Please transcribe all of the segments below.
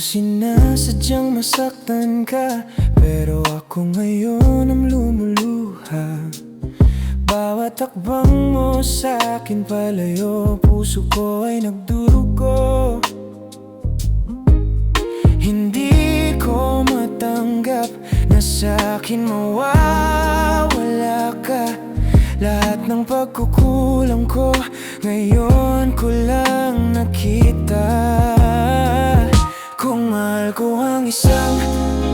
sinasadyang masaktan ka Pero ako ngayon ang lumuluha. Bawat takbang mo sa akin palayo Puso ko ay nagdurugo. Hindi ko matanggap na sa akin mawawala ka. Lahat ng pagkukulang ko Ngayon ko lang nakita isang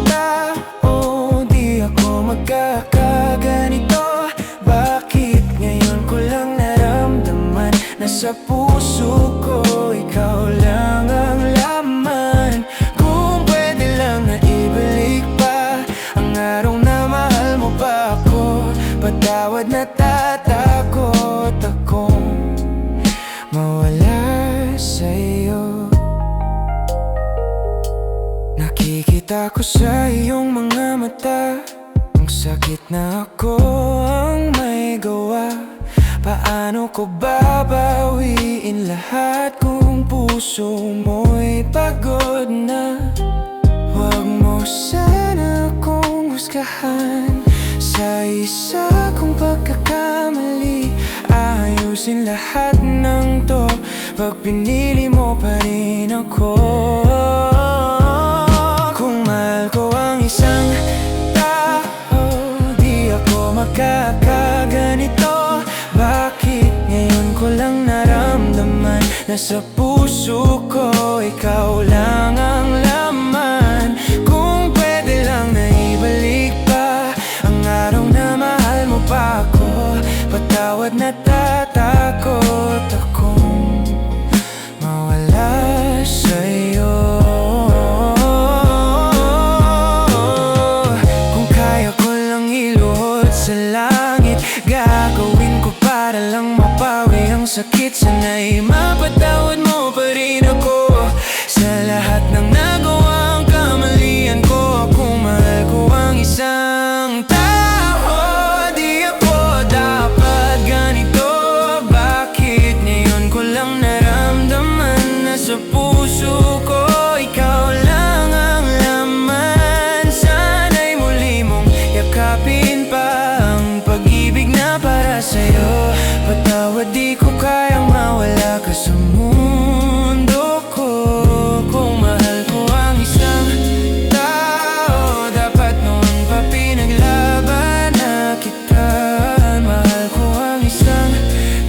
tao Di ako magkakaganito. Bakit ngayon ko lang naramdaman Na sa puso ko ikaw lang ang laman? Kung pwede lang na ibalik pa Ang araw na mahal mo pa ako Patawad na tatakot akong Nakikita ko sa iyong mga mata. Ang sakit na ako ang may gawa. Paano ko babawiin lahat kung puso mo'y pagod na? Huwag mo sana akong husgahan Sa isa kong pagkakamali Ayusin lahat ng to. Pag pinili mo pa rin ako Na sa puso ko ikaw lang ang laman. Kung pwede lang na ibalik pa Ang araw na mahal mo pa ako. Patawad na tatakot akong Mawala sa'yo. Kung kaya ko lang iluhod sa langit Sana'y mapatawad Patawad di ko kayang mawala ka sa mundo ko. Kung mahal ko ang isang tao Dapat noon pa pinaglaban na kita. Mahal ko ang isang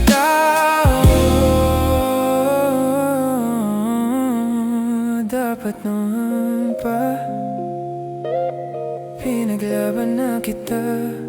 tao. Dapat noon pa Pinaglaban na kita